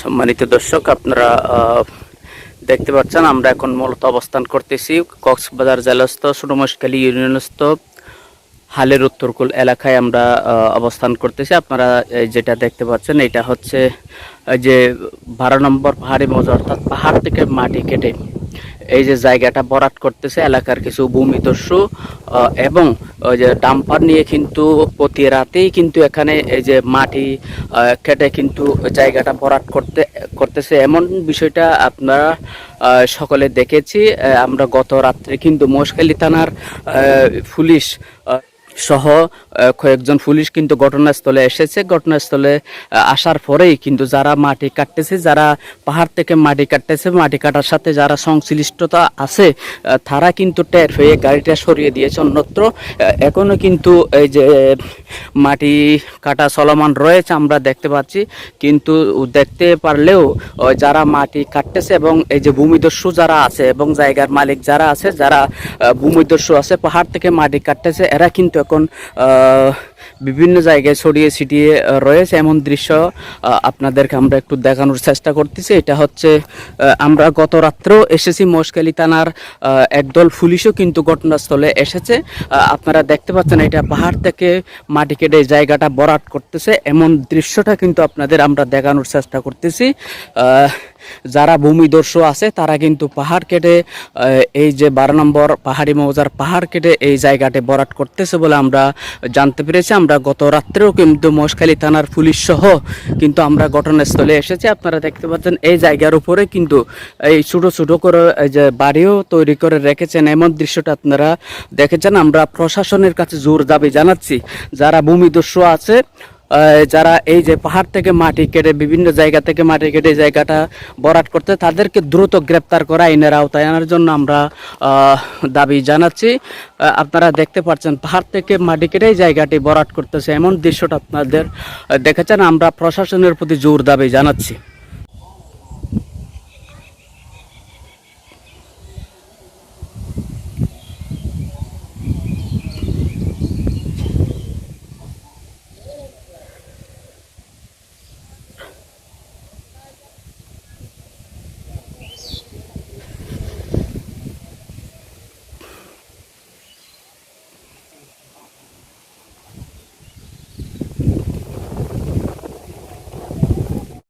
সম্মানিত দর্শক, আপনারা দেখতে পাচ্ছেন, আমরা এখন মূলত অবস্থান করতেছি কক্সবাজার জেলাস্থ সুরমশখালী ইউনিয়নস্থ, হালের উত্তরকূল এলাকায় আমরা অবস্থান করতেছি। আপনারা যেটা দেখতে পাচ্ছেন, এটা হচ্ছে যে বারো নম্বর পাহাড়ি মজা অর্থাৎ পাহাড় থেকে মাটি কেটে এই যে জায়গাটা বরাট করতেছে, এলাকার কিছু ভূমিদস্যু এবং ওই যে ডাম্পার নিয়ে কিন্তু প্রতি রাতেই কিন্তু এখানে এই যে মাটি কেটে কিন্তু জায়গাটা বরাট করতে, করতেছে। এমন বিষয়টা আপনারা সকলে দেখেছি। আমরা গত রাত্রে কিন্তু মশকালি থানার পুলিশ সহ কয়েকজন পুলিশ কিন্তু ঘটনাস্থলে এসেছে। ঘটনাস্থলে আসার পরেই কিন্তু যারা মাটি কাটতেছে, যারা পাহাড় থেকে মাটি কাটতেছে, মাটি কাটার সাথে যারা সংশ্লিষ্টতা আছে তারা কিন্তু টের হয়ে গাড়িটা সরিয়ে দিয়েছে অন্যত্র। এখনও কিন্তু এই যে মাটি কাটা চলমান রয়েছে, আমরা দেখতে পাচ্ছি। কিন্তু দেখতে পারলেও যারা মাটি কাটতেছে এবং এই যে ভূমিদস্যু যারা আছে এবং জায়গার মালিক যারা আছে, যারা ভূমিদস্যু আছে, পাহাড় থেকে মাটি কাটতেছে, এরা কিন্তু আহ, বিভিন্ন জায়গায় ছড়িয়ে ছিটিয়ে রয়েছে এমন দৃশ্য আপনাদেরকে আমরা একটু দেখানোর চেষ্টা করতেছি। এটা হচ্ছে আমরা গত রাত্রেও এসেছি মশকালি থানার একদল পুলিশও কিন্তু ঘটনাস্থলে এসেছে। আপনারা দেখতে পাচ্ছেন এটা পাহাড় থেকে মাটি কেটে জায়গাটা বরাট করতেছে। এমন দৃশ্যটা কিন্তু আপনাদের আমরা দেখানোর চেষ্টা করতেছি। যারা ভূমিদস্যু আছে, তারা কিন্তু পাহাড় কেটে এই যে বারো নম্বর পাহাড়ি মৌজার পাহাড় কেটে এই জায়গাটি বরাট করতেছে বলে আমরা জানতে পেরেছি। আমরা গত রাত্রেও কিন্তু মহেশখালী থানার পুলিশ সহ কিন্তু আমরা ঘটনাস্থলে এসেছি। আপনারা দেখতে পাচ্ছেন এই জায়গার উপরে কিন্তু এই ছোটো ছোটো করে এই যে বাড়িও তৈরি করে রেখেছেন। এমন দৃশ্যটা আপনারা দেখেছেন। আমরা প্রশাসনের কাছে জোর দাবি জানাচ্ছি। যারা ভূমিদস্যু আছে যারা এই যে পাহাড় থেকে মাটি কেটে বিভিন্ন জায়গা থেকে মাটি কেটে জায়গাটা বরাট করতে, তাদেরকে দ্রুত গ্রেপ্তার করা আইনের আওতায় আনার জন্য আমরা দাবি জানাচ্ছি। আপনারা দেখতে পাচ্ছেন পাহাড় থেকে মাটি কেটে জায়গাটি বরাট করতেছে। এমন দৃশ্যটা আপনাদের দেখেছেন? আমরা প্রশাসনের প্রতি জোর দাবি জানাচ্ছি।